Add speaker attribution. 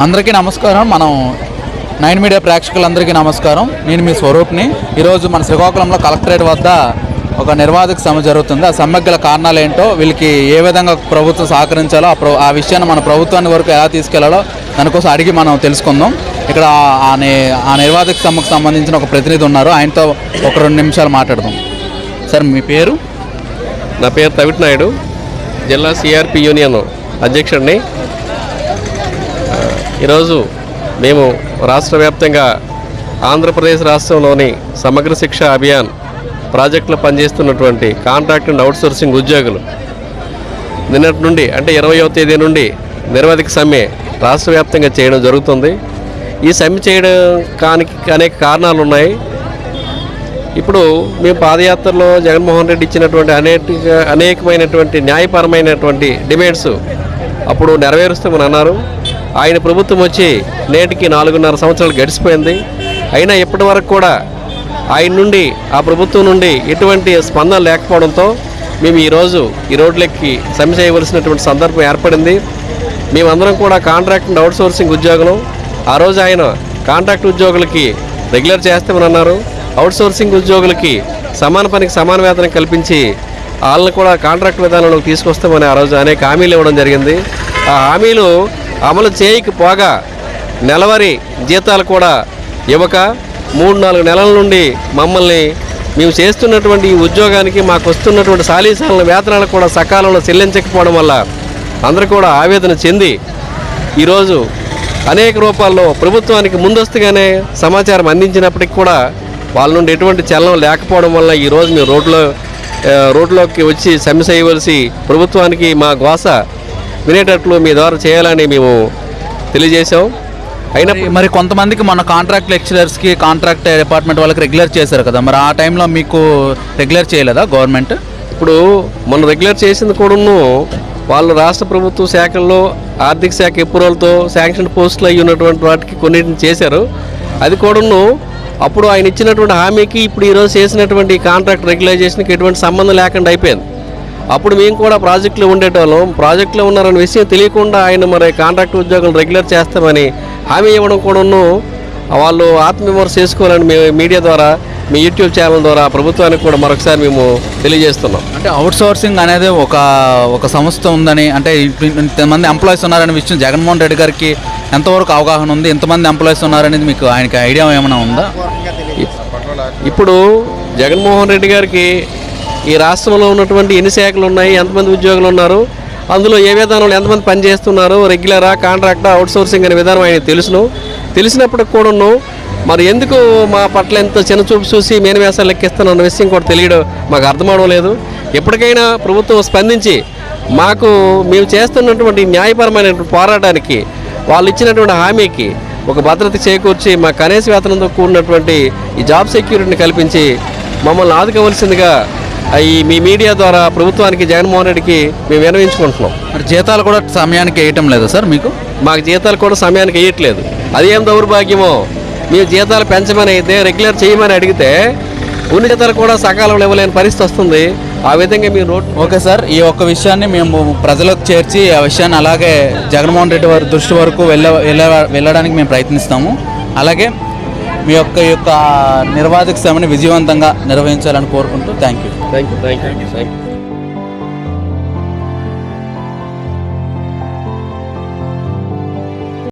Speaker 1: అందరికీ నమస్కారం. మనం నైన్ మీడియా ప్రేక్షకులందరికీ నమస్కారం. నేను మీ స్వరూప్ని. ఈరోజు మన శ్రీకాకుళంలో కలెక్టరేట్ వద్ద ఒక నిర్వాధక సమ్మె జరుగుతుంది. ఆ సమ్మెకు గల కారణాలు ఏంటో వీళ్ళకి ఏ విధంగా ప్రభుత్వం సహకరించాలో ఆ ఆ విషయాన్ని మన ప్రభుత్వాన్ని వరకు ఎలా తీసుకెళ్ళాలో దానికోసం అడిగి మనం తెలుసుకుందాం. ఇక్కడ ఆ- ఆ నిర్వాధక సమ్మెకు సంబంధించిన ఒక ప్రతినిధి ఉన్నారు. ఆయనతో ఒక రెండు నిమిషాలు మాట్లాడదాం. సార్ మీ పేరు?
Speaker 2: నా పేరు తవిట్ నాయుడు జిల్లా సిఆర్పి యూనియన్ అధ్యక్షుడిని. ఈరోజు మేము రాష్ట్ర వ్యాప్తంగా ఆంధ్రప్రదేశ్ రాష్ట్రంలోని సమగ్ర శిక్ష అభియాన్ ప్రాజెక్టులో పనిచేస్తున్నటువంటి కాంట్రాక్ట్ అండ్ అవుట్సోర్సింగ్ ఉద్యోగులు. నిన్నటి నుండి అంటే ఇరవయో తేదీ నుండి నిరవధిక సమ్మె రాష్ట్ర వ్యాప్తంగా చేయడం జరుగుతుంది. ఈ సమ్మె చేయడం కానికి అనేక కారణాలు ఉన్నాయి. ఇప్పుడు మేము పాదయాత్రలో జగన్మోహన్ రెడ్డి ఇచ్చినటువంటి అనేక అనేకమైనటువంటి న్యాయపరమైనటువంటి డిమాండ్స్ అప్పుడు నెరవేరుస్తామని అన్నారు. ఆయన ప్రభుత్వం వచ్చి నేటికి నాలుగున్నర సంవత్సరాలు గడిచిపోయింది. అయినా ఇప్పటి వరకు కూడా ఆయన నుండి ఆ ప్రభుత్వం నుండి ఎటువంటి స్పందన లేకపోవడంతో మేము ఈరోజు ఈ రోడ్లెక్కి సమ్మె చేయవలసినటువంటి సందర్భం ఏర్పడింది. మేమందరం కూడా కాంట్రాక్ట్ అండ్ అవుట్సోర్సింగ్ ఉద్యోగులు. ఆ రోజు ఆయన కాంట్రాక్ట్ ఉద్యోగులకి రెగ్యులర్ చేస్తామని అన్నారు. అవుట్సోర్సింగ్ ఉద్యోగులకి సమాన పనికి సమాన వేతనం కల్పించి వాళ్ళని కూడా కాంట్రాక్ట్ విధానంలోకి తీసుకొస్తామని ఆ రోజు అనేక హామీలు ఇవ్వడం జరిగింది. ఆ హామీలు అమలు చేయకపోగా నెలవారీ జీతాలు కూడా ఇవ్వక మూడు నాలుగు నెలల నుండి మమ్మల్ని మేము చేస్తున్నటువంటి ఈ ఉద్యోగానికి మాకు వస్తున్నటువంటి సాలీసాల వేతనాలు కూడా సకాలంలో చెల్లించకపోవడం వల్ల అందరూ కూడా ఆవేదన చెంది ఈరోజు అనేక రూపాల్లో ప్రభుత్వానికి ముందస్తుగానే సమాచారం అందించినప్పటికీ కూడా వాళ్ళ నుండి ఎటువంటి చలనం లేకపోవడం వల్ల ఈరోజు మేము రోడ్లో రోడ్లోకి వచ్చి సమ్మె చేయవలసి ప్రభుత్వానికి మా గోస వినేటట్లు మీ ద్వారా చేయాలని మేము తెలియజేశాం. అయినా
Speaker 1: మరి- కొంతమందికి మన కాంట్రాక్ట్ లెక్చరర్స్కి కాంట్రాక్ట్ డిపార్ట్మెంట్ వాళ్ళకి రెగ్యులర్ చేశారు కదా. మరి ఆ టైంలో మీకు రెగ్యులర్ చేయలేదా గవర్నమెంట్
Speaker 2: ఇప్పుడు మనం రెగ్యులర్ చేసింది కూడాను వాళ్ళు రాష్ట్ర ప్రభుత్వ శాఖల్లో ఆర్థిక శాఖ ఎప్పురోలతో శాంక్షన్ పోస్టులు అయి ఉన్నటువంటి వాటికి కొన్నిటిని చేశారు. అది కూడాను అప్పుడు ఆయన ఇచ్చినటువంటి హామీకి ఇప్పుడు ఈరోజు చేసినటువంటి కాంట్రాక్ట్ రెగ్యులైజేషన్కి ఎటువంటి సంబంధం లేకుండా అయిపోయింది. అప్పుడు మేము కూడా ప్రాజెక్టులో ఉండేటోళ్ళం. ప్రాజెక్టులో ఉన్నారన్న విషయం తెలియకుండా ఆయన మరి కాంట్రాక్ట్ ఉద్యోగులు రెగ్యులర్ చేస్తామని హామీ ఇవ్వడం కూడాను వాళ్ళు ఆత్మవిమర్శ చేసుకోవాలని మేము మీడియా ద్వారా మీ యూట్యూబ్ ఛానల్ ద్వారా ప్రభుత్వానికి కూడా మరొకసారి మేము తెలియజేస్తున్నాం.
Speaker 1: అంటే అవుట్ సోర్సింగ్ అనేది ఒక ఒక సంస్థ ఉందని అంటే ఇంతమంది ఎంప్లాయీస్ ఉన్నారనే విషయం జగన్మోహన్ రెడ్డి గారికి ఎంతవరకు అవగాహన ఉంది? ఇంతమంది ఎంప్లాయీస్ ఉన్నారనేది మీకు ఆయనకి ఐడియా ఏమైనా ఉందా?
Speaker 2: ఇప్పుడు జగన్మోహన్ రెడ్డి గారికి ఈ రాష్ట్రంలో ఉన్నటువంటి ఎన్ని శాఖలు ఉన్నాయి ఎంతమంది ఉద్యోగులు ఉన్నారు అందులో ఏ విధానంలో ఎంతమంది పనిచేస్తున్నారు రెగ్యులరా కాంట్రాక్టా అవుట్సోర్సింగ్ అనే విధానం ఆయన తెలుసును. తెలిసినప్పటికి కూడాను మరి ఎందుకు మా పట్ల ఎంత చిన్న చూపు చూసి మేనవేసాలు లెక్కిస్తానన్న విషయం కూడా తెలియడం మాకు అర్థమవడం లేదు. ఎప్పటికైనా ప్రభుత్వం స్పందించి మాకు మేము చేస్తున్నటువంటి న్యాయపరమైన పోరాటానికి వాళ్ళు ఇచ్చినటువంటి హామీకి ఒక భద్రత చేకూర్చి మా కనీస వేతనంతో కూడినటువంటి ఈ జాబ్ సెక్యూరిటీని కల్పించి మమ్మల్ని ఆదుకోవలసిందిగా ఈ మీ మీడియా ద్వారా ప్రభుత్వానికి జగన్మోహన్ రెడ్డికి మేము వినవించుకుంటున్నాం.
Speaker 1: మరి జీతాలు కూడా సమయానికి వేయటం లేదా సార్ మీకు?
Speaker 2: మాకు జీతాలు కూడా సమయానికి వేయట్లేదు. అదేం దౌర్భాగ్యమో? మేము జీతాలు పెంచమని అయితే రెగ్యులర్ చేయమని అడిగితే ఉన్న జీతాలు కూడా సకాలంలో ఇవ్వలేని పరిస్థితి వస్తుంది. ఆ విధంగా మీరు రోడ్
Speaker 1: ఓకే సార్ ఈ ఒక్క విషయాన్ని మేము ప్రజలకు చేర్చి ఆ విషయాన్ని అలాగే జగన్మోహన్ రెడ్డి వారి దృష్టి వరకు వెళ్ళ వెళ్ళ- వెళ్ళడానికి మేము ప్రయత్నిస్తాము. అలాగే మీ యొక్క యొక్క నిర్వాధక సమ్మెని విజయవంతంగా నిర్వహించాలని కోరుకుంటూ thank you
Speaker 2: thank you thank you thank you